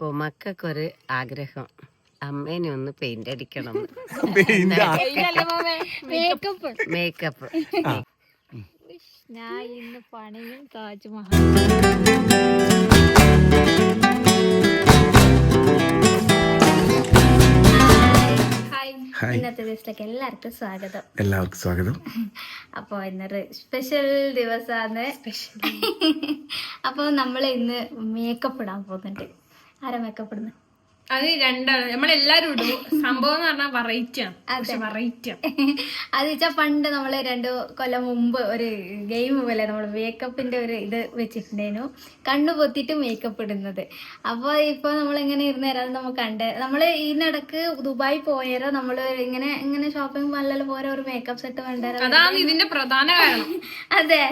അപ്പോൾ മക്കൾക്കൊരു ആഗ്രഹം. അമ്മേനെ ഒന്ന് പെയിന്റ് അടിക്കണം. മേക്കപ്പ് മേക്കപ്പ് ഞാൻ ഇന്ന് പണിയും താജ്മഹൽ. ഇന്നത്തെ ദിവസത്തിലേക്ക് എല്ലാവർക്കും സ്വാഗതം. എല്ലാവർക്കും സ്വാഗതം. അപ്പോൾ ഇന്നൊരു സ്പെഷ്യൽ ദിവസമാണ് സ്പെഷ്യൽ അപ്പോൾ നമ്മൾ ഇന്ന് മേക്കപ്പ് ഇടാൻ പോകുന്നുണ്ട്. ആരാ മേക്കപ്പ് ഇടുന്നത് അത് രണ്ടാണ് നമ്മളെല്ലാരും ഇടും. സംഭവം എന്ന് പറഞ്ഞാൽ വെറൈറ്റി ആണ്. പക്ഷെ വെറൈറ്റി ആണ്. അത് വെച്ചാൽ പണ്ട് നമ്മൾ രണ്ട് കൊല്ലം മുമ്പ് ഒരു ഗെയിം പോലെ നമ്മൾ മേക്കപ്പിന്റെ ഒരു ഇത് വെച്ചിട്ടുണ്ടായിരുന്നു. കണ്ണു പൊത്തിട്ട് മേക്കപ്പ് ഇടുന്നത്. അപ്പോൾ ഇപ്പോൾ നമ്മൾ ഇങ്ങനെ ഇരുന്ന് തരാം നമുക്ക് കണ്ട് നമ്മൾ ഇതിനിടക്ക് ദുബായ് പോയാലോ നമ്മൾ ഇങ്ങനെ ഇങ്ങനെ ഷോപ്പിംഗ് മാളിലെല്ലാം പോരാ ഒരു മേക്കപ്പ് സെറ്റ് കണ്ടായിരുന്നു അതാണ് ഇതിന്റെ പ്രധാന കാരണം. അതെ.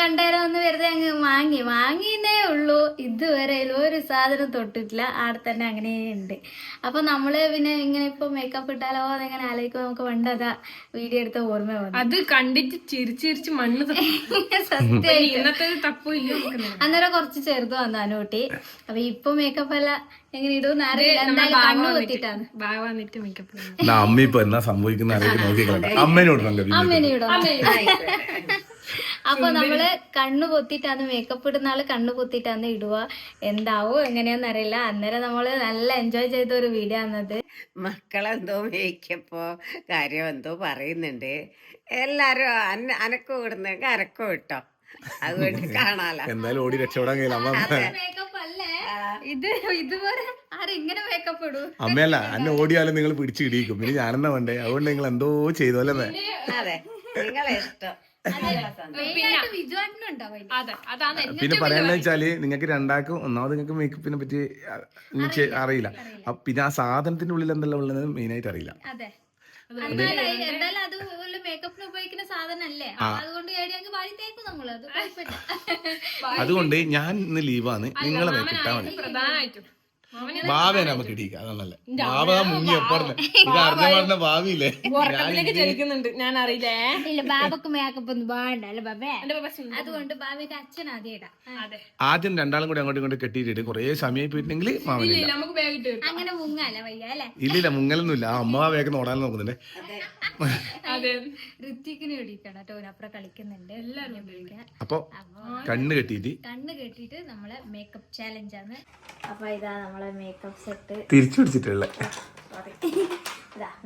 കണ്ടാരോ ഒന്ന് വെറുതെ അങ്ങ് വാങ്ങി. വാങ്ങിയേ ഉള്ളൂ. ഇതുവരെ ഒരു സാധനം തൊട്ടിട്ടില്ല. ആടെ തന്നെ അങ്ങനെ ഉണ്ട് അപ്പൊ നമ്മൾ പിന്നെ ഇങ്ങനെ ഇപ്പൊ മേക്കപ്പ് ഇട്ടാലോ എന്നിങ്ങനെ ആലോചിക്കുമ്പോൾ നമുക്ക് പണ്ട് അതാ വീഡിയോ എടുത്ത ഓർമ്മ വന്നു. അത് കണ്ടിട്ട് ചിരിച്ച് ചിരിച്ച് മണ്ണ് അന്നേരം കുറച്ച് ചെറുത് വന്നു അനുകൂട്ടി. അപ്പൊ ഇപ്പൊ മേക്കപ്പ് അല്ല എങ്ങനെ ഇടും കണ്ണു അമ്മ ഇപ്പൊ എന്നാ സംഭവിക്കുന്ന നോക്കിക്കളണ്ട അമ്മേനോട് നല്ല പിന്നെ അമ്മേനെ ഇടും അപ്പൊ നമ്മൾ കണ്ണു പൊത്തിട്ടാന്ന് മേക്കപ്പ് ഇടുന്ന ആൾ കണ്ണു പൊത്തിട്ടാന്ന് ഇടുക. എന്താവോ എങ്ങനെയാന്ന് അറിയില്ല. അന്നേരം നമ്മൾ നല്ല എൻജോയ് ചെയ്ത ഒരു വീഡിയോ ആണത്. മക്കളെന്തോ മേക്കപ്പോ കാര്യം എന്തോ പറയുന്നുണ്ട്. എല്ലാരും അന അനക്കം ഇടുന്നെങ്കിൽ അരക്കും ഇട്ടോ അതുകൊണ്ട് കാണാലോ. എന്തായാലും ഓടി രക്ഷപ്പെടാൻ മേക്കപ്പ് അല്ലേ? ഇത് ഇതുവരെ ആരെങ്ങനെ ഇങ്ങനെ മേക്കപ്പ് ഇടൂ? അമ്മയല്ല അന്നെ ഓടിയാലും നിങ്ങൾ പിടിച്ചിടിയിക്കും. പിന്നെ ഞാനെന്നാ വേണ്ടേ? അതുകൊണ്ട് നിങ്ങൾ എന്തോ ചെയ്തു അല്ലേ അതെ നിങ്ങളെ ഇഷ്ടം. പിന്നെ പറയാന്ന് വെച്ചാൽ നിങ്ങൾക്ക് രണ്ടാക്കും ഒന്നാമത് നിങ്ങൾക്ക് മേക്കപ്പിനെ പറ്റി അറിയില്ല. പിന്നെ ആ സാധനത്തിന്റെ ഉള്ളിൽ എന്തല്ല ഉള്ളത് മെയിൻ ആയിട്ട് അറിയില്ല. അതെ. എന്നാലും ഈ- എന്തായാലും അത് മേക്കപ്പിന് ഉപയോഗിക്കുന്ന സാധനല്ലേ? അതുകൊണ്ട് ഏടിയെങ്കിൽ വാരി തേക്കും നമ്മൾ. അത് അതുകൊണ്ട് ഞാൻ ഇന്ന് ലീവാണ് നിങ്ങളെ മേക്കപ്പ് ഇട്ടാ മതി. ഭാവേ നമുക്ക് ഇടിക്കാം അതാണല്ലേ ഭാവ മുങ്ങി എപ്പറഞ്ഞ. ഇത് അറിഞ്ഞ പറഞ്ഞ ഭാവിയില്ലേ? ഉറക്കത്തിലേക്ക് ചലിക്കുന്നുണ്ട് ഞാൻ അറിയില്ലേ ഇല്ല ബാബക്ക് മേക്കപ്പ് ഒന്നും ബാബേ. അതുകൊണ്ട് അച്ഛൻ ആദ്യം അതെ. ആദ്യം രണ്ടാളും കൂടി അങ്ങോട്ടും ഇങ്ങോട്ട് കെട്ടിയിട്ട് കുറേ സമയം പോയിട്ടുണ്ടെങ്കിൽ മാമനില്ല ഇല്ല നമുക്ക് ബാഗിട്ട് അങ്ങനെ മുങ്ങാല വയ്യ അല്ലേ? ഇല്ലില്ല മുങ്ങലൊന്നുമില്ല. ആ അമ്മ വേഗം ഓടാൻ നോക്കുന്നുണ്ട്. ടോനപ്പുറം കളിക്കുന്നുണ്ട്. അപ്പൊ കണ്ണ് കെട്ടിയിട്ട്. കണ്ണ് കെട്ടിയിട്ട് നമ്മളെ മേക്കപ്പ് ചാലഞ്ചാണ് ആണ്. അപ്പൊ ഇതാ നമ്മളെ മേക്കപ്പ് സെറ്റ് തിരിച്ചു പിടിച്ചിട്ടുള്ള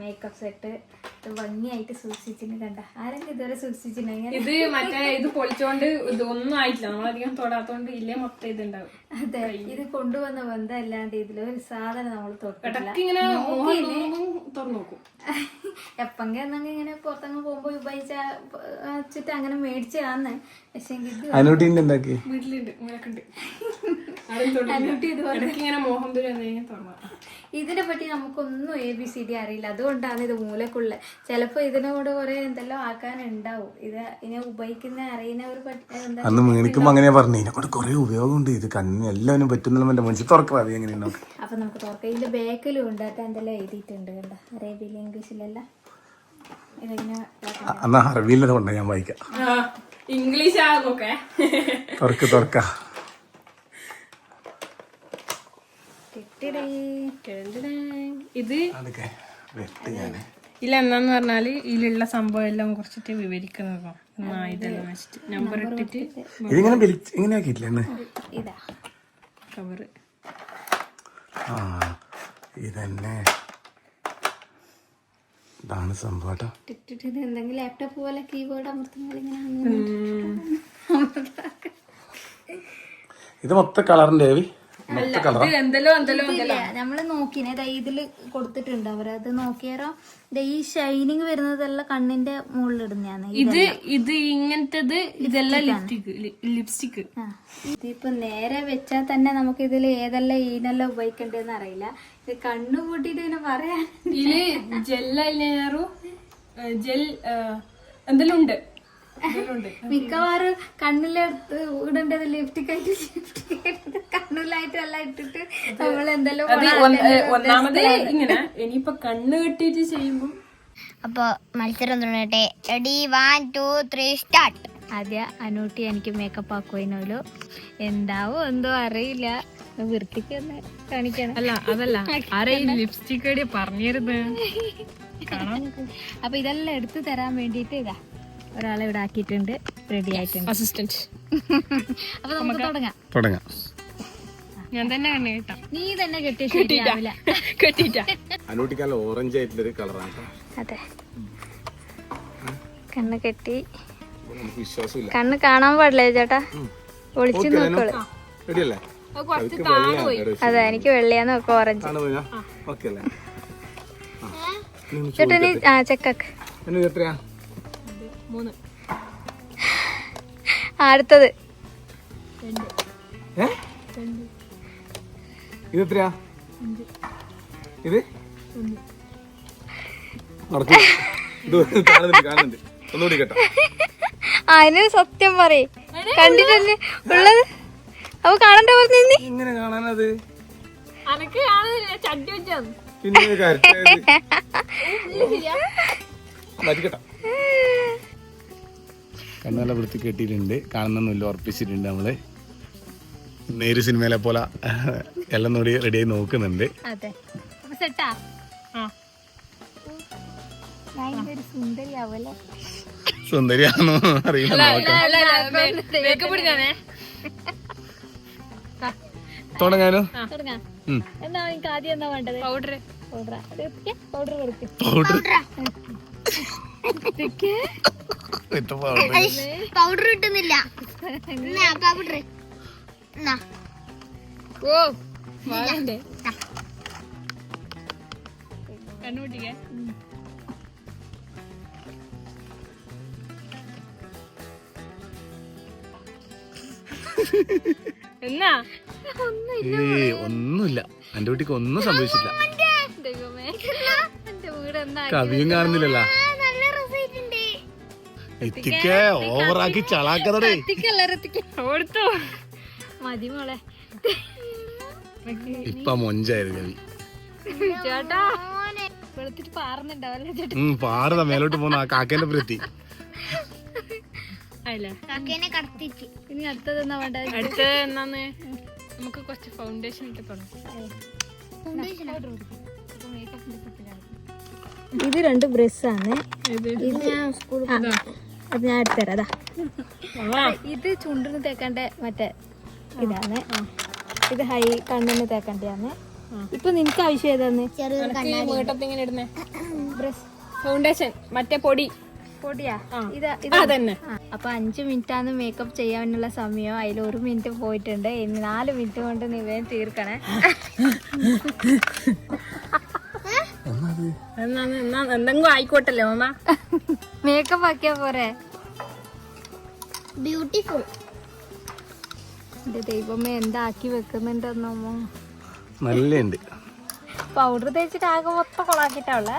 മേക്കപ്പ് സെറ്റ് ഭംഗിയായിട്ട് സൂക്ഷിച്ചിട്ട് കണ്ട. ആരെങ്കിലും ഇതുവരെ സൂക്ഷിച്ചിട്ടുണ്ടെങ്കിൽ ഇത് മറ്റേ ഇത് പൊളിച്ചോണ്ട് ഇതൊന്നും ആയിട്ടില്ല. നമ്മളധികം തൊടാത്തോണ്ട് ഇല്ലേ മൊത്തം ഇതുണ്ടാവും. അതെ ഇത് കൊണ്ടുവന്ന ബന്ധം അല്ലാണ്ട് ഇതിൽ ഒരു സാധനം നമ്മൾ തുറന്നു നോക്കും. എന്നെങ്കിൽ ഇങ്ങനെ പുറത്തങ്ങ് പോകുമ്പോ ഉപയോഗിച്ച വെച്ചിട്ട് അങ്ങനെ മേടിച്ചതാന്ന്. പക്ഷെ വീട്ടിലുണ്ട് ഇങ്ങനെ മോഹം ഇതിനെ പറ്റി നമുക്കൊന്നും എ ബി സി ഡി അറിയില്ല. അതുകൊണ്ടാണ് ഇത് മൂലക്കുള്ള. ചിലപ്പോ ഇതിനോട് കുറെ എന്തെല്ലാം ആക്കാനുണ്ടാവും. ഇത് ഇതിനെ ഉപയോഗിക്കുന്ന അറിയുന്ന ഒരു അന്ന് മേണിക്കുമ്പോ പറഞ്ഞു. ഇതിനെക്കൊണ്ട് കുറെ ഉപയോഗമുണ്ട്. ഇത് കണ്ണിന് എല്ലാവരും പറ്റുന്നുള്ള എന്റെ മനസ്സിൽ തുറക്കാം. അത് അപ്പൊ നമുക്ക് തുറക്കാം. ഇതിന്റെ ബാക്കിലും ഉണ്ട്. കേട്ടോ എന്തെല്ലാം എഴുതിയിട്ടുണ്ട് കണ്ട? അറേബ്യയിൽ ഇംഗ്ലീഷിലെല്ലാം. അന്ന് അറബിയിലത് കൊണ്ടാ ഞാൻ വായിക്കാം. ഇംഗ്ലീഷ് ആകുമൊക്കെ തുറക്ക് തുറക്ക. ഇത് ഇല്ല എന്നാന്ന് പറഞ്ഞാൽ ഇതിലുള്ള സംഭവം എല്ലാം കുറച്ചിട്ട് വിവരിക്കുന്നത് എന്നാ ഇതെല്ലാം വെച്ചിട്ട് നമ്പർ ഇട്ടിട്ട് ഇതിങ്ങനെ ഇങ്ങനെ ആക്കിയിട്ടില്ല ഇതാ. കവറ് ആ ഇതന്നെ. ഇതാണ് സംഭവം എന്തെങ്കിലും ലാപ്ടോപ്പ് പോലെ കീബോർഡ് അമർത്തുമ്പോൾ ഇത് മൊത്തം കളറിന്റെ നമ്മൾ നോക്കിനെ. ദാ ഇതിൽ കൊടുത്തിട്ടുണ്ട് അവരത് നോക്കിയാരോ? ദാ ഈ ഷൈനിങ് വരുന്നതെല്ലാം കണ്ണിന്റെ മുകളിൽ ഇടുന്നതാണ് ഇത് ഇത് ഇങ്ങനത്തത് ഇതെല്ലാം ലിപ്സ്റ്റിക് ഇതിപ്പോ നേരെ വെച്ചാൽ തന്നെ നമുക്ക് ഇതിൽ ഏതെല്ലാം ഈനെല്ലാം ഉപയോഗിക്കണ്ടെന്ന് അറിയില്ല. ഇത് കണ്ണു കൂട്ടിട്ട് ഇതിനെ പറയാൻ ഇതിൽ ജെല്ലു ജെൽ എന്തെല്ലാം ഉണ്ട്? മിക്കവാറും കണ്ണിലെടുത്ത് ഇടേണ്ടത് ലിഫ്റ്റ് ആയിട്ട് ലിപ്സ്റ്റിക് ആയിട്ട് കണ്ണിലായിട്ട് എല്ലാം ഇട്ടിട്ട് നമ്മൾ എന്തെല്ലാം ഒന്നാമത് ഇങ്ങനെ ഇനിയിപ്പൊ കണ്ണ് കെട്ടിയിട്ട് ചെയ്യുമ്പോ അപ്പൊ മത്സരം തുടങ്ങട്ടെ. Ready one two three start ആദ്യ അനൂട്ടി എനിക്ക് മേക്കപ്പ് ആക്കുവാനോലു എന്താവോ എന്തോ അറിയില്ല. വൃത്തിക്ക് ഒന്ന് കാണിക്കണം. അല്ല അതല്ല. ആരെയും ലിപ്സ്റ്റിക് കാണാൻ അപ്പൊ ഇതെല്ലാം എടുത്തു തരാൻ വേണ്ടിയിട്ട് ഇതാ. ഒരാളെ ഇവിടെ ആക്കിയിട്ടുണ്ട്. റെഡി ആയിട്ടുണ്ട്. അസിസ്റ്റന്റ്. അപ്പൊ നമുക്ക് തുടങ്ങാം. തുടങ്ങാം. ഞാൻ തന്നെ കണ്ണു നീ തന്നെ ഓറഞ്ച് ആയിട്ടുള്ളൊരു കളറാണ് അതെ. കണ്ണ് കെട്ടി. കണ്ണ് കാണാൻ പാടില്ല ചേട്ടാ? ഒളിച്ചു നോക്കോളൂ അതെ എനിക്ക് വെള്ളയാന്ന് നോക്കാം ഓറഞ്ച് കാണുക ഓക്കെ അല്ലേ? ചേട്ടാ ആ ചെക്കാക്ക് എത്രയാ മൂന്ന്. അടുത്തത്. ഇത്? എത്രയാ ഇത് അതിന് സത്യം പറയേ. കണ്ടിട്ടല്ലേ ഉള്ളത്. അപ്പൊ കാണണ്ട പോലെ നിന്നി. കാണാനത്? വെച്ചാണ്. പിന്നെ കണ്ണുനല്ല വൃത്തി കെട്ടിയിട്ടുണ്ട്. കാണുന്നൊന്നുമില്ല ഉറപ്പിച്ചിട്ടുണ്ട് നമ്മൾ. നേര് സിനിമയിലെ പോലെ എല്ലാം കൂടി റെഡിയായി നോക്കുന്നുണ്ട്. സുന്ദരിയാണോ അറിയില്ല തുടങ്ങാനോ. എന്നാ എനിക്ക് ആദ്യം എന്താ വേണ്ടത്? Powder powder powder powder powder കിട്ടുന്നില്ല. പൗഡർ ഓ കണ്ണുപിടിക്കേ എന്നാ? ഏയ് ഒന്നുമില്ല. എന്റെ കുട്ടിക്ക് ഒന്നും സംഭവിച്ചില്ല. കവിയും കാണുന്നില്ലല്ലോ. എത്തിക്കേ ഓവറാക്കി ചളാക്കതടേ ഓടുത്തു. മതി മോളെ. ഇപ്പൊ മൊഞ്ചായിരുന്നു കവി ചേട്ടാ വെളുത്തിട്ട് പാറുന്നുണ്ടാവല്ലേ ചേട്ടാ ഉം പാറത മേലോട്ട് പോകുന്ന ആ കാക്കേന്റെ പ്രതി ഇനി അടുത്തത് എന്നാ എന്നാന്ന്? നമുക്ക് കുറച്ച് ഫൗണ്ടേഷൻ ഇട്ട് തുടങ്ങാം. ഇത് രണ്ട് ബ്രസ്സാണ് ആണ് ഇത് അത് ഞാൻ എടുത്തരാം അതാ. ഇത് ചുണ്ടിന് തേക്കേണ്ട മറ്റേ ഇതാണ്. ഇത് ഹൈ കണ്ണിന് തേക്കേണ്ടതാണ്. ഇപ്പൊ നിനക്ക് ആവശ്യം ഏതാന്ന് ഇടുന്നേ. ഫൗണ്ടേഷൻ മറ്റേ പൊടി. പൊടിയാ. ഇതാ അതന്നെ. ആ, അപ്പൊ അഞ്ച് മിനിറ്റ് ആണ് മേക്കപ്പ് ചെയ്യാനുള്ള സമയം. അതിൽ ഒരു മിനിറ്റ് പോയിട്ടുണ്ട്. ഇനി നാല് മിനിറ്റ് കൊണ്ട് നീ വേഗം തീർക്കണേ. എന്നാന്ന് എന്നാ എന്തെങ്കിലും ആയിക്കോട്ടല്ലേ മാമ? മേക്കപ്പ് ആക്കിയാ പോരെ? ബ്യൂട്ടിഫുൾ എന്റെ ദൈവമേ എന്താക്കി വെക്കുന്നുണ്ടെന്നോ നല്ലുണ്ട് പൗഡർ തേച്ചിട്ട് ആകെ മൊത്തം കൊളാക്കിട്ടാവുള്ള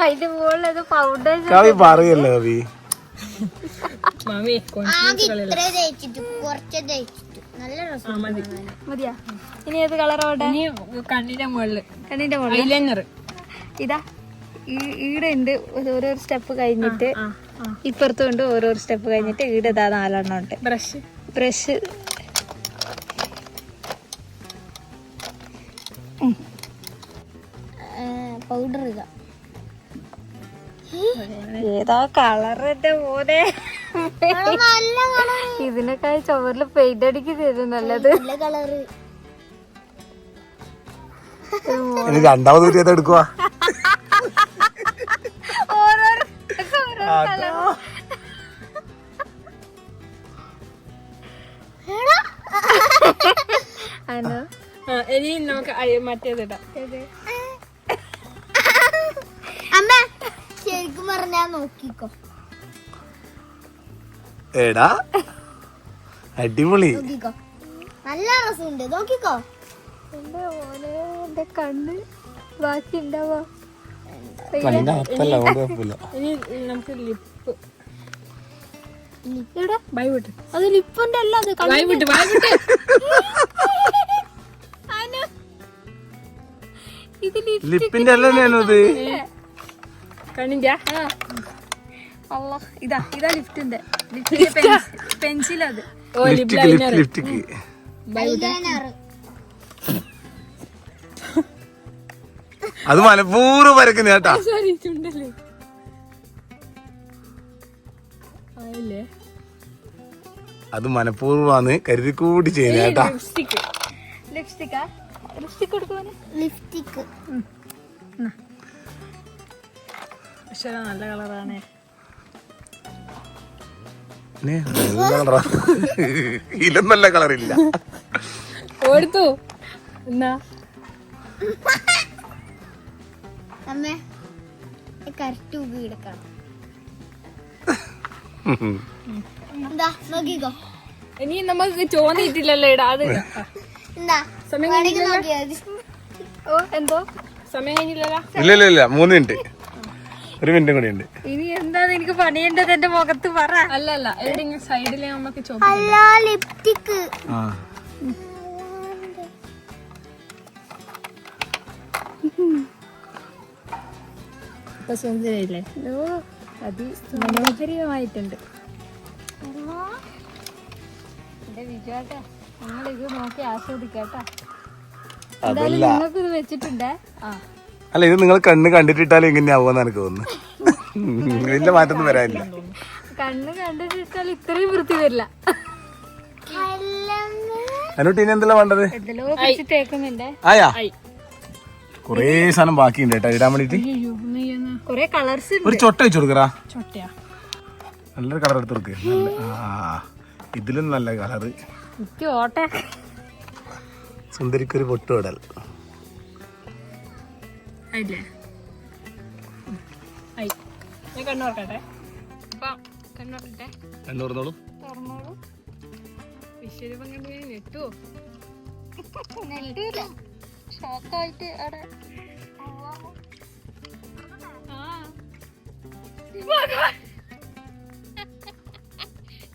അതിന്റെ മുകളിൽ അത് പൗഡർ കവി പറയല്ലോ കവി മതിയാ. ഇനി ഏത് കളറോടെ കണ്ണിന്റെ മുകളിൽ. കണ്ണിന്റെ മുകളിൽ ഐലൈനർ ഇതാ. ഈടെ ഉണ്ട് ഓരോ സ്റ്റെപ്പ് കഴിഞ്ഞിട്ട് ഇപ്പുറത്തും ഉണ്ട് ഓരോ സ്റ്റെപ്പ് കഴിഞ്ഞിട്ട് ഈടെ ഇതാ നാലെണ്ണം ഉണ്ട്. ബ്രഷ്. ബ്രഷ്. പൗഡർ ഇല്ല ഏതാ കളർ എന്റെ മോനെ? നല്ല കളർ ഇതിനൊക്കെ ചുവരിൽ പെയിന്റ് അടിക്കുന്നത് നല്ലത്? നല്ല കളറ്. രണ്ടാമത് കുറ്റി ആണോ ഇനി നമുക്ക് അയ- മറ്റേതിടാം അമ്മ ശരിക്കും പറഞ്ഞാ നോക്കിക്കോ. എടാ അടിപൊളി. നോക്കിക്കോ. നല്ല രസമുണ്ട്. നോക്കിക്കോ. എന്റെ ഓനെ എന്റെ കണ്ണ് ബാക്കി ഉണ്ടാവോ കണ്ണിന്റെ അകത്തല്ല അതുകൊണ്ട് കുഴപ്പമില്ല. ഇനി നമുക്ക് ലിപ്പ്. ഇവിടെ ബൈ വിട്ട്. അത് ലിപ്പിന്റെ അല്ല അത് ബൈ വിട്ട് ബൈ വിട്ട്. അനു. ഇത് ലിപ് ലിപ്പിന്റെ അല്ല ഞാനത്. കണ്ണിന്റെ അല്ല ഇതാ ഇതാ ലിഫ്റ്റിന്റെ ലിഫ്റ്റിന്റെ പെൻസിൽ അത് ഓ ലിപ് ലിപ്റ്റിക്ക് ലിപ്റ്റിക്ക് ഐലൈനർ അത് മനഃപൂർവം വരക്കുന്ന കേട്ടാ. അത് മനപൂർവമാണ് കരുതി കൂടി ചെയ്യുന്ന കേട്ടാ. നല്ല കളറാണ്. പിന്നെ നല്ല നല്ല കളറില്ല. കൊടുത്തു. എന്നാ. അമ്മേ കറക്റ്റ് ഉപയോഗിക്കണം എന്താ നോക്കിക്കോ. ഇനി നമുക്ക് ചോന്നിട്ടില്ലല്ലോ ഇടാ അത് എന്താ സമയം ഓ എന്തോ? സമയം കഴിഞ്ഞില്ലല്ലോ? ഇല്ല ഇല്ല ഇല്ല മൂന്ന് മിനിറ്റ്. ഒരു മിനിറ്റും കൂടി ഉണ്ട്. ഇനി എന്താണ് എനിക്ക് പണിയേണ്ടത് എന്റെ മുഖത്ത് പറ. അല്ല അല്ല എവിടെയെങ്കിലും സൈഡിൽ നമുക്ക് ലിപ്റ്റിക് ആ. ഇപ്പൊ സുന്ദരയില്ലേ അത് മനോഹരമായിട്ടുണ്ട് എന്റെ വിജുവാട്ടാ നിങ്ങൾ ഇത് നോക്കി ആസ്വദിക്കാട്ടാ. അതല്ല. നിങ്ങൾക്ക് ഇത് വെച്ചിട്ടുണ്ടേ? ആ. അല്ല ഇത് നിങ്ങൾ കണ്ണ് കണ്ടിട്ടിട്ടാലും ഇങ്ങനെയാവുമെന്ന് എനിക്ക് തോന്നുന്നു വലിയ മാറ്റൊന്നും വരാനില്ല. കണ്ണ് കണ്ടിട്ടാൽ ഇത്രയും വൃത്തി വരില്ല. അതിനോട്ട് ഇനി എന്തെല്ലാം വേണ്ടത്? ആയി. കൊറേ സാധനം ബാക്കിയുണ്ട് കേട്ടോ ഇടാൻ വേണ്ടിട്ട് കൊറേ കളർസ് ഒരു ചൊട്ട വെച്ച് കൊടുക്കറാ ചൊട്ടയാ. നല്ലൊരു കളർ എടുത്ത് കൊടുക്ക്. നല്ല ആ ഇതിലും നല്ല കളറ് സുന്ദരിക്കൊരു പൊട്ടുവിടൽ. ഇടൽ ആയില്ലേ? ആയി. ഞാൻ കണ്ണു നോക്കട്ടെ അപ്പൊ കണ്ണു നോക്കട്ടെ രണ്ടു പറഞ്ഞോളൂ തുറന്നോളൂ. വിശ്വരൂപം കണ്ടു നെട്ടുവോ നെല്ലില്ല ഷോക്കായിട്ട് അവിടെ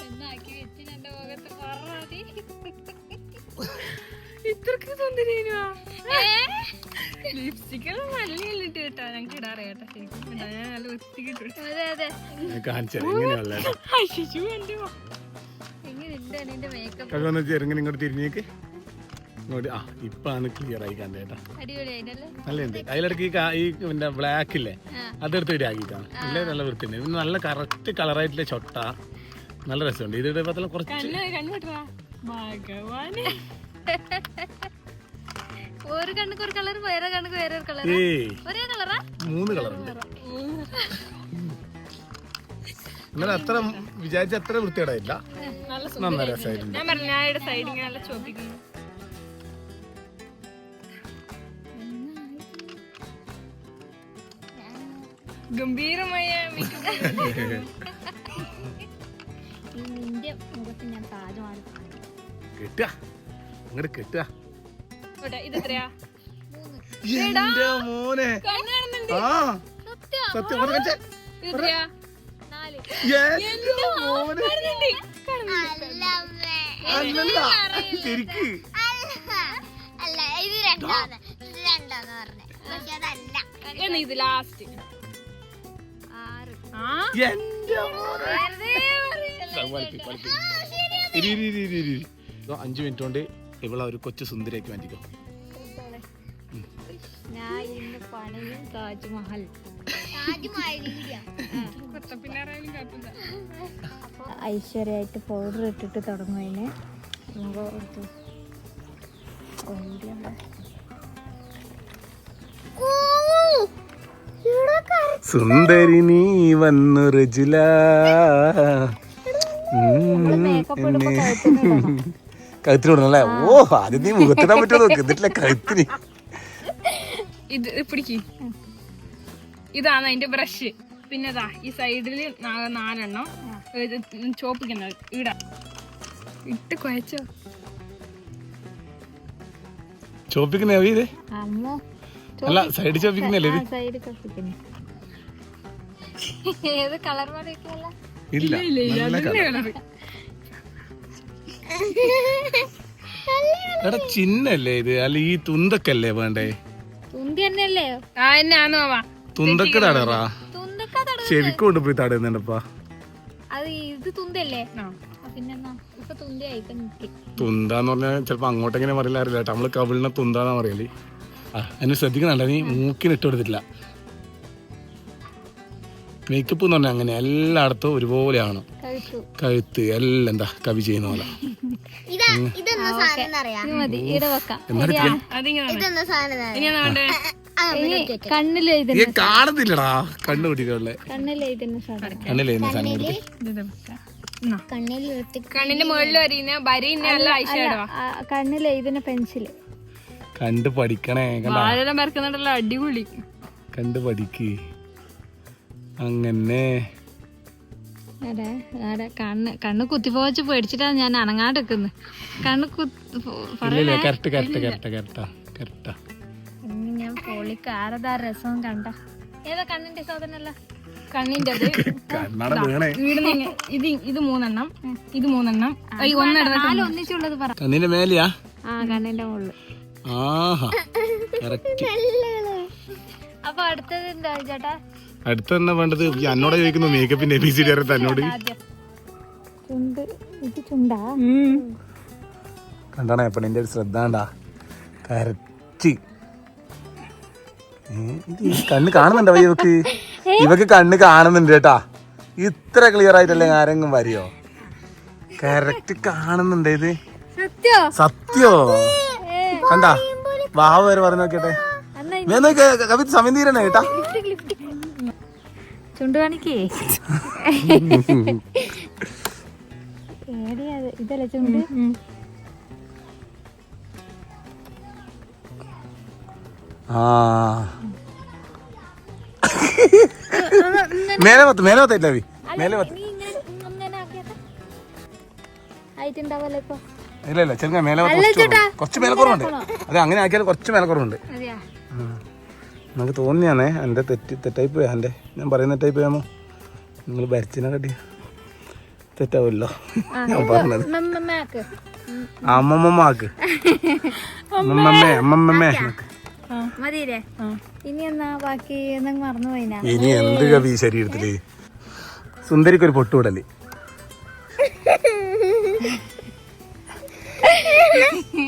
എന്നാക്കി വെച്ച് എന്റെ മുഖത്ത് പറഞ്ഞാതി ഇത്രക്ക് സുന്ദരിയാ ലിപ്സ്റ്റിക് നല്ല ഇട്ട് കേട്ടാ. ഞങ്ങൾക്ക് ഇടാറ് കേട്ടാ ശരിക്കും ഇടാ. ഞാൻ നല്ല ലിപ്സ്റ്റിക് ഇട്ടു അതെ അതെ. എന്റെ മേക്കപ്പ് ഇങ്ങോട്ട് തിരിഞ്ഞേക്ക്. ഇങ്ങോട്ട്. ആ ഇപ്പാണ് ക്ലിയർ ആയി നല്ലുണ്ട് അതിലിടയ്ക്ക് ഈ പിന്നെ ബ്ലാക്ക് ഇല്ലേ? അതെടുത്ത് ഇടാക്കിട്ടാണ് നല്ല നല്ല വൃത്തിയുണ്ട്. ഇത് നല്ല കറക്റ്റ് കളറായിട്ടുള്ള ചൊട്ട. നല്ല രസമുണ്ട്. ഇത് ഇടുമ്പോൾ കുറച്ച് ഒരു കണ്ണുക്ക് ഒരു കളർ വേറെ കണ്ണുക്ക് വേറെ ഒരു കളർ ഒരേ കളറാ മൂന്ന് കളറുണ്ട് നിങ്ങൾ അത്ര വിചാരിച്ച അത്ര വൃത്തികേടായില്ല നല്ല നല്ല ഗംഭീരമായ. നിന്റെ മുഖത്ത് ഞാൻ താജ്മഹൽ കെട്ടുക. അങ്ങോട്ട് കെട്ടുക. ഇവിടെ ഇത് എത്രയാ എന്റെ മോനെ. ആ. സത്യം. മോനെ. കാണുന്നുണ്ട്. അല്ല അമ്മേ അല്ലല്ല. ശരിക്ക് അല്ല ഇത് രണ്ടാണ് ഇത് രണ്ടാന്ന് പറഞ്ഞേ. പക്ഷെ അതല്ല. ഇത് ലാസ്റ്റ് അഞ്ച് മിനിറ്റ് കൊണ്ട് ഇവളെ ഒരു കൊച്ചു സുന്ദരിയാക്കി മാറ്റിക്കോ. ഞാൻ ഇന്ന് പണിയും താജ്മഹൽ. ഐശ്വര്യമായിട്ട് പൗഡർ ഇട്ടിട്ട് തുടങ്ങുന്നതിന് നമുക്ക് സുന്ദരി നീ വന്നു റജില കഴുത്തിന് ഇടണം. ഓ ആദ്യം നീ മുഖത്തിടാൻ പറ്റുമോ നോക്ക്. എന്നിട്ടില്ല കഴുത്തിന്? ഇത് പിടിക്ക്. ഇതാണ് അതിന്റെ ബ്രഷ് പിന്നെ ദാ ഈ സൈഡിൽ നാലെണ്ണം ചോപ്പിക്കുന്നത് ഇടാ. ഇട്ട് കുഴച്ചോ. ചോപ്പിക്കുന്നേ അല്ല സൈഡ് ചോപ്പിക്കുന്നല്ലേ ഇത്? സൈഡ് കപ്പിക്കണേ ഏത് കളർ പറയൊക്കെയല്ല ഇല്ല നല്ല കളർ. എടാ ചിന്നല്ലേ ഇത്? അല്ല ഈ തുന്തക്കല്ലേ വേണ്ടേ? തുന്തി തന്നെയല്ലേ? ആ എന്നാന്നോ തുന്തക്ക് തടറാ തുന്തക്ക തട ചെവിക്ക് തടയുന്നുണ്ടപ്പാ അത് ഇത് തുന്തല്ലേ ആ. പിന്നെന്നാ ഇപ്പൊ തുന്താന്ന് പറഞ്ഞാൽ ചിലപ്പോ അങ്ങോട്ടെങ്ങനെ പറയില്ല അറിയില്ല നമ്മൾ കവിളിനെ തുന്താന്നാ പറയൽ. അതിന് എന്നെ ശ്രദ്ധിക്കുന്നുണ്ട് നീ മൂക്കിന് ഇട്ട് കൊടുത്തിട്ടില്ല. മേക്കപ്പ് എന്ന് പറഞ്ഞാൽ അങ്ങനെ എല്ലായിടത്തും ഒരുപോലെയാണ്. കഴുത്ത്. എല്ലാം എന്താ കവി ചെയ്യുന്ന പോലെ. കാണുന്നില്ലടാ കണ്ണു കുട്ടികളെ കണ്ണിലെഴുതുന്ന സാധനം. കണ്ണിന്റെ മുകളിൽ വരിയുന്ന വരിയുന്ന നല്ല ഐഷാഡോ ആ, കണ്ണിൽ എഴുതുന്ന പെൻസിൽ കണ്ട് പഠിക്കണേ കണ്ട? വരക്കുന്നുണ്ടല്ലോ അടിപൊളി. കണ്ട് പഠിക്ക്. അങ്ങനെ. അതെ അതെ കണ്ണ് കണ്ണ് കുത്തിപ്പോച്ച് പേടിച്ചിട്ടാ ഞാൻ അനങ്ങാണ്ട് നിക്കുന്നത് കണ്ണ് ഇല്ല കറക്റ്റ് കറക്റ്റ് കറക്റ്റ് കറക്റ്റാ കറക്റ്റാ ഇനി ഞാൻ പൊളിക്ക് ആരതാ രസം കണ്ട. ഏതാ കണ്ണിന്റെ സാധനല്ല കണ്ണിന്റെ ഇത് ഇത് മൂന്നെണ്ണം. ഇത് മൂന്നെണ്ണം. ഈ ഒന്നെടുത്ത നാല് ഒന്നിച്ചുള്ളത് പറ. കണ്ണിന്റെ മേലെയാ? ആ കണ്ണിന്റെ മുകളിൽ ആഹാ. കറക്റ്റ് അപ്പൊ അടുത്തത് എന്താ ചേട്ടാ? അടുത്ത എന്നാ വേണ്ടത് എന്നോട് ചോദിക്കുന്നു മേക്കപ്പിന്റെ എ ബി സി ഡി അറിയാത്ത എന്നോട് ചുണ്ട് ഇത് ചുണ്ടാ. കണ്ടാണോ എപ്പണിന്റെ ഒരു ശ്രദ്ധ കണ്ണ് കാണുന്നുണ്ടോ ഇവക്ക്? ഇവക്ക് കണ്ണ് കാണുന്നുണ്ട് കേട്ടാ. ഇത്ര ക്ലിയർ ആയിട്ടല്ലേ ആരെങ്കിലും വരിയോ? കറക്റ്റ് കാണുന്നുണ്ട് ഇത്. സത്യോ? സത്യോ? കണ്ടാ? വാവ വരെ പറഞ്ഞു നോക്കട്ടെ ഞാൻ നോക്കിയ കവിത സമയം തീരണേ കേട്ടാ. ചുണ്ട് കാണിക്കേ? ഏടിയത് ഇതല്ലേ ചുണ്ട്? മേലെ പത്ത് മേലെ പത്ത് വി മേലെ പത്ത് ഇല്ല ഇല്ല ചെറുങ്ങ മേലെ കുറച്ച് മേലക്കുറവുണ്ട് കുറച്ച് മേലെ കുറവുണ്ട്. അതെ അങ്ങനെ ആക്കിയാൽ കുറച്ച് മേലെ കുറവുണ്ട്. അതെയാ? നമുക്ക് തോന്നിയാണേ എന്റെ തെറ്റ് തെറ്റായി പോയാ എന്റെ ഞാൻ പറയുന്ന തെറ്റായി പോയാമോ നിങ്ങൾ ഭരിച്ചിനെ കട്ടി തെറ്റാവില്ലോ ഞാൻ പറഞ്ഞത്. മമ്മമ്മക്ക് അമ്മമ്മമാക്ക്. അമ്മമ്മേ അമ്മമ്മേ ഇനി എന്നാ ബാക്കി മറന്നു ഇനി എന്ത് കവി ശരീരത്തിൽ? സുന്ദരിക്കൊരു പൊട്ടുവിടൽ.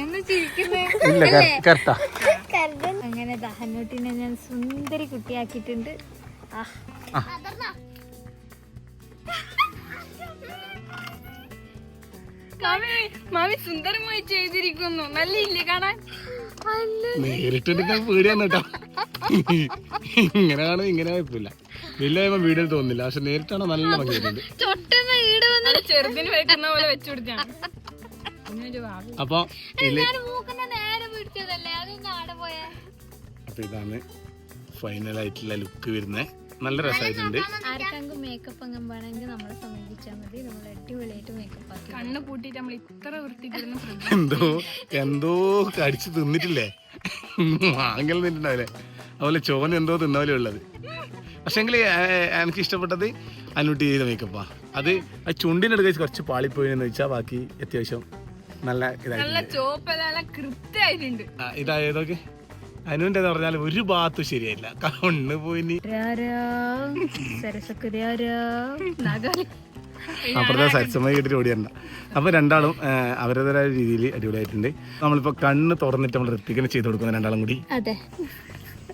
എന്ന് ചിരിക്കുന്നേ? ഇല്ല കറക്റ്റാ. അങ്ങനെ ദഹനൂട്ടിനെ ഞാൻ സുന്ദരി കുട്ടിയാക്കിയിട്ടുണ്ട്. ആ. മാമി സുന്ദരമായി ചെയ്തിരിക്കുന്നു. നല്ല ഇല്ലേ കാണാൻ കേട്ടോ. ഇങ്ങനെ കാണും ഇങ്ങനെ കുഴപ്പമില്ല വലിയ വീടിൽ തോന്നുന്നില്ല. പക്ഷെ നേരിട്ടാണ് നല്ല ഭംഗിയുണ്ട് ചൊട്ടെന്ന് ഈട് വന്ന് ചെറുതിന് വെക്കുന്ന പോലെ വെച്ചു കൊടുത്താണ്. അപ്പൊ അപ്പൊ ഇതാണ് ഫൈനൽ ആയിട്ടുള്ള ലുക്ക് വരുന്നത് നല്ല രസമായിട്ടുണ്ട് ആർക്കെങ്കിലും മേക്കപ്പ് അങ്ങ് വേണമെങ്കിൽ നമ്മളെ സമീപിച്ചാൽ മതി. നമ്മൾ അടിപൊളിയായിട്ട് മേക്കപ്പ് ആക്കി കണ്ണ് പൂട്ടിട്ട് നമ്മൾ ഇത്ര എന്തോ എന്തോ കടിച്ചു തിന്നിട്ടില്ലേ? വാങ്ങൽ തിന്നിട്ടുണ്ടാവില്ലേ? അതുപോലെ ചോന എന്തോ തിന്നപോലെ ഉള്ളത്. പക്ഷെങ്കിൽ എനിക്ക് ഇഷ്ടപ്പെട്ടത് അനുട്ടി ചെയ്ത മേക്കപ്പാ അത് ആ ചുണ്ടിനെടുക്ക കുറച്ച് പാളിപ്പോയിന്ന് വെച്ചാൽ ബാക്കി അത്യാവശ്യം നല്ല നല്ല ഇതായിട്ടുണ്ട് ഇതായതൊക്കെ അനുവിന്റെ പറഞ്ഞാൽ ഒരു ഭാഗത്ത് ശരിയല്ല കണ്ണ് പോയി അപ്പുറത്തെ സരസമ്മ കേട്ടിട്ട് ഓടിയണ്ട അപ്പൊ രണ്ടാളും അവരുടേതായ രീതിയിൽ അടിപൊളിയായിട്ടുണ്ട്. നമ്മളിപ്പോ കണ്ണ് തുറന്നിട്ട് നമ്മൾ ഋത്തിക്കിനെ ചെയ്ത് കൊടുക്കുന്ന രണ്ടാളും കൂടി. അതെ.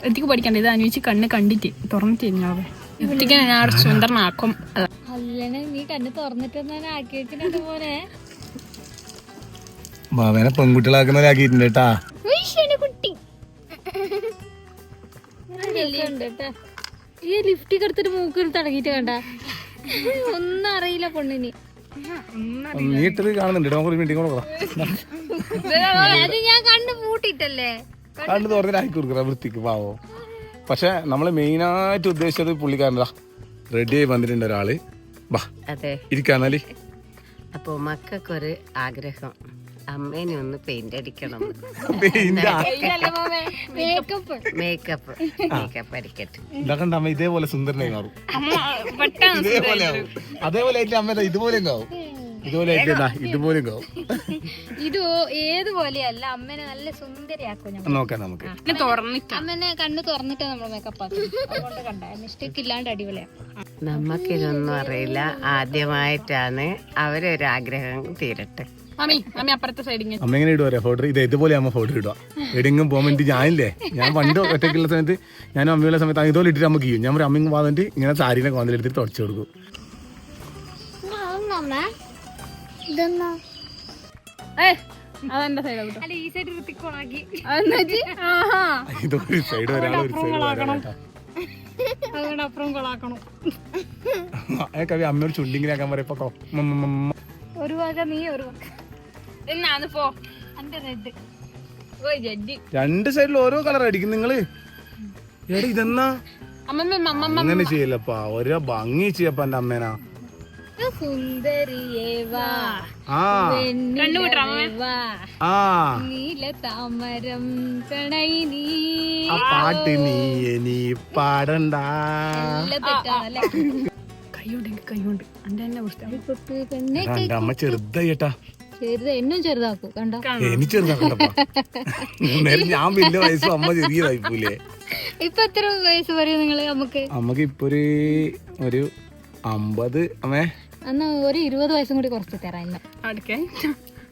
എത്തിക്ക് പഠിക്കണ്ട ഇത് അനുവദിച്ച് കണ്ണ് കണ്ടിട്ട് തുറന്നിട്ട് എത്തിക്ക് ഞാൻ സുന്ദരനാക്കും. നീ കണ്ണ് തുറന്നിട്ട് ആക്കി വെച്ചിട്ടുണ്ട് പോലെ. പെൺകുട്ടികളാക്കുന്നവരാക്കിയിട്ടുണ്ട് കുട്ടി. ഈ ലിഫ്റ്റിക്ക് എടുത്തിട്ട് മൂക്കിൽ തടങ്ങിട്ട് കണ്ട. ഒന്നും അറിയില്ല പൊണ്ണിന്. നീ ഇട്ടത് കാണുന്നുണ്ട് അത് ഞാൻ കണ്ടു പൂട്ടിട്ടല്ലേ കണ്ടു തുറന്നിട്ട് ആക്കി വൃത്തിക്ക് പാവോ. പക്ഷെ നമ്മൾ മെയിനായിട്ട് ഉദ്ദേശിച്ചത് പുള്ളിക്കാരനാ റെഡി ആയി വന്നിട്ടുണ്ട് ഒരാൾ. ബാ അതെ. അപ്പോൾ അപ്പൊ മക്കൾക്കൊരു ആഗ്രഹം. അമ്മേനെ ഒന്ന് പെയിന്റ് അടിക്കണം. മേക്കപ്പ് മേക്കപ്പ് മേക്കപ്പ് അടിക്കട്ടെ. ഇതൊക്കെ അമ്മ ഇതേപോലെ സുന്ദരനായി മാറും ഇതേപോലെ ആവും. അതേപോലെ എന്റെ അമ്മ ഇതുപോലെ ആവും ഇതുപോലെ ഇത് ഏതുപോലെയല്ല അമ്മനെ നല്ല സുന്ദരിയാക്കും നോക്കാം നമുക്ക്. തുറന്നിട്ട്. അമ്മനെ കണ്ണ് തുറന്നിട്ട് നമ്മൾ മേക്കപ്പ് ആക്കും കണ്ട മിസ്റ്റേക്ക് ഇല്ലാണ്ട് അടിപൊളിയാ. നമുക്കിതൊന്നും അറിയില്ല. ആദ്യമായിട്ടാണ് അവരൊരാഗ്രഹം തീരട്ടെ. അമ്മ എങ്ങനെ ഇടുവാ? ഫോട്ടോ ഇത് ഇതുപോലെ അമ്മ ഫോട്ടോ ഇടുക എവിടെയെങ്കിലും പോകുമ്പോൾ എനിക്ക് ഞാനില്ലേ? ഞാൻ പണ്ട് ഒറ്റയ്ക്കുള്ള സമയത്ത് ഞാനും അമ്മയുള്ള സമയത്ത് ഇതുപോലെ ഇട്ടിട്ട് അമ്മ ചെയ്യും ഞാൻ പറയും അമ്മയും വന്നിട്ട് ഇങ്ങനെ സാരീനെ കോന്നിലെടുത്തിട്ട് തുടച്ചു കൊടുക്കും. അതെന്റെ സൈഡ് ഈ സൈഡ് ഋത്തിക്കോണാക്കി അതെന്നുവെച്ച് ആഹാ. ഇതൊരു സൈഡ് ഒരാൾ ഒരു സൈഡ് അമ്മയോട് പറയപ്പോ ഒരു വക നീ ഒരു വക. എന്നാന്ന് പോ. റെഡ് ഓ ജഡ്ജി രണ്ട് സൈഡിൽ ഓരോ കളർ അടിക്കും നിങ്ങൾ. എടി ഇതെന്നാ? അമ്മമ്മ അമ്മമ്മ അങ്ങനെ ചെയ്യല്ലപ്പാ. ഓരോ ഭംഗി ചെയ്യപ്പ എന്റെ അമ്മേനാ. സുന്ദരിയേ വാ. ആ. കണ്ണുകൂട്ടറ അമ്മമ്മ. വാ. ആ. നീല താമരം നീ. ആ പാട്ട് നീ എനി പാടണ്ട. തെറ്റാണല്ലേ? കൈയുണ്ട്. അമ്മ ചെറുതായിട്ടാ ചെറുത് എന്നും ചെറുതാക്കും കണ്ടോ? എനിക്ക് ചെറുതാക്കണ്ടപ്പാ. നേരം ഞാൻ വലിയ വയസ്സും അമ്മ ചെറിയതായിപ്പോലെ ഇപ്പൊ എത്ര വയസ്സ് പറയും നിങ്ങൾ നമുക്ക് അമ്മയ്ക്ക് ഇപ്പൊ ഒരു ഒരു അമ്പത് അമ്മേ. അന്ന് ഒരു ഇരുപത് വയസ്സും കൂടി കുറച്ച് തരാം ഇന്ന്.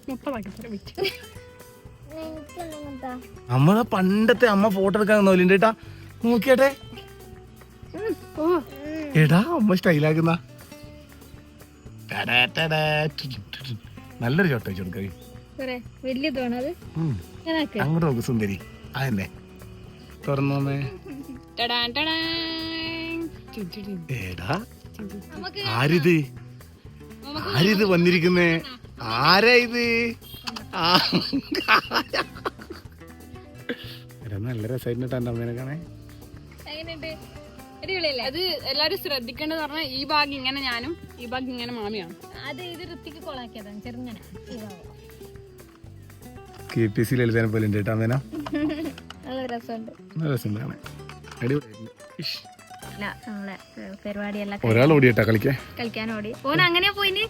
മുപ്പതാക്കി തരാം. നമ്മളെ പണ്ടത്തെ അമ്മ ഫോട്ടോ എടുക്കാൻ നോലിണ്ട് ഏട്ടാ? നോക്കിയാട്ടെ. എടാ അമ്മ സ്റ്റൈലാക്കുന്ന നല്ലൊരു ചോട്ട വെച്ചു ഞാനാക്ക്. അങ്ങോട്ട് നോക്ക് സുന്ദരി. അതന്നെ. തുറന്നോമേ. ഏടാ ആരിത്? ആരിത് വന്നിരിക്കുന്നേ? ആരാ ഇത്? നല്ല രസമായിട്ട് എന്റെ അമ്മേനെ കാണേ എങ്ങനെയുണ്ട്? അടിപൊളിയല്ലേ? അത് എല്ലാരും ശ്രദ്ധിക്കേണ്ടത് പറഞ്ഞാൽ ഈ ഭാഗം ഇങ്ങനെ ഞാനും ഈ ഭാഗം ഇങ്ങനെ മാമിയാണ് അത് ഇത് ഋത്തിക്ക് കൊളാക്കിയതാണ് ചെറുങ്ങനെ. ഇങ്ങനെയല്ലേ ഭാഗം. കെ പി സി ലളിതനെ പോലെ ഉണ്ട് കേട്ടോ അമ്മേന. നല്ല രസമുണ്ട്. നല്ല രസമുണ്ട് കാണാൻ അടിപൊളിയായിരുന്നു. ഇഷ്. ഒരാൾ ഓടിയിട്ടാ കളിക്കാൻ? ഓടി. ഓൻ പോയിന്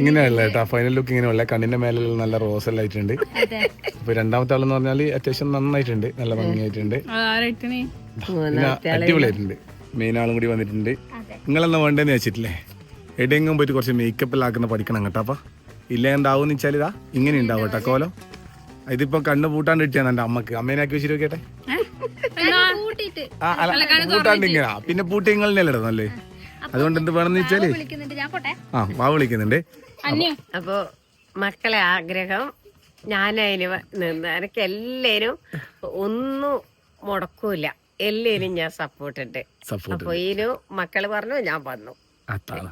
ഇങ്ങനെയല്ല കേട്ടോ ഫൈനൽ ലുക്ക് കണ്ണിന്റെ മേലെ നല്ല റോസ് എല്ലാം ആയിട്ടുണ്ട്. അതെ. അപ്പൊ രണ്ടാമത്തെ ആളെന്ന് പറഞ്ഞാൽ അത്യാവശ്യം നന്നായിട്ടുണ്ട് നല്ല ഭംഗിയായിട്ടുണ്ട്. അടിപൊളിയായിട്ടുണ്ട്. മെയിൻ ആളും കൂടി വന്നിട്ടുണ്ട്. നിങ്ങളെന്നാ വേണ്ടതെന്ന് വെച്ചിട്ടില്ലേ എവിടെയെങ്കിലും പോയിട്ട് കുറച്ച് മേക്കപ്പ് എല്ലാം ആക്കുന്ന പഠിക്കണം കേട്ടോ അപ്പൊ. ഇല്ല എന്താവും വെച്ചാൽ ഇതാ ഇങ്ങനെ ഉണ്ടാവും കേട്ടോ കോലം. ഇതിപ്പോ കണ്ണ് പൂട്ടാണ്ട് കിട്ടിയാണ് എന്റെ അമ്മയ്ക്ക്. അമ്മേനാക്കി വെച്ചിട്ട് അല്ല പൂട്ടാണ്ട് ഇങ്ങനെ. പിന്നെ പൂട്ടി നിങ്ങളല്ലേ അതുകൊണ്ട് എന്ത് വേണമെന്ന് വെച്ചാൽ? വിളിക്കുന്നുണ്ട്. ഞാൻ പോട്ടെ. ആ വാ വിളിക്കുന്നുണ്ട്. അപ്പോ അപ്പോൾ മക്കളെ ആഗ്രഹം ഞാനതിന് നിന്ന് എനിക്ക് എല്ലാവരും ഒന്നും മുടക്കൂല എല്ലാവരും ഞാൻ സപ്പോർട്ട് ഉണ്ട് അപ്പൊ അപ്പോൾ മക്കൾ പറഞ്ഞു ഞാൻ വന്നു. അതാണ്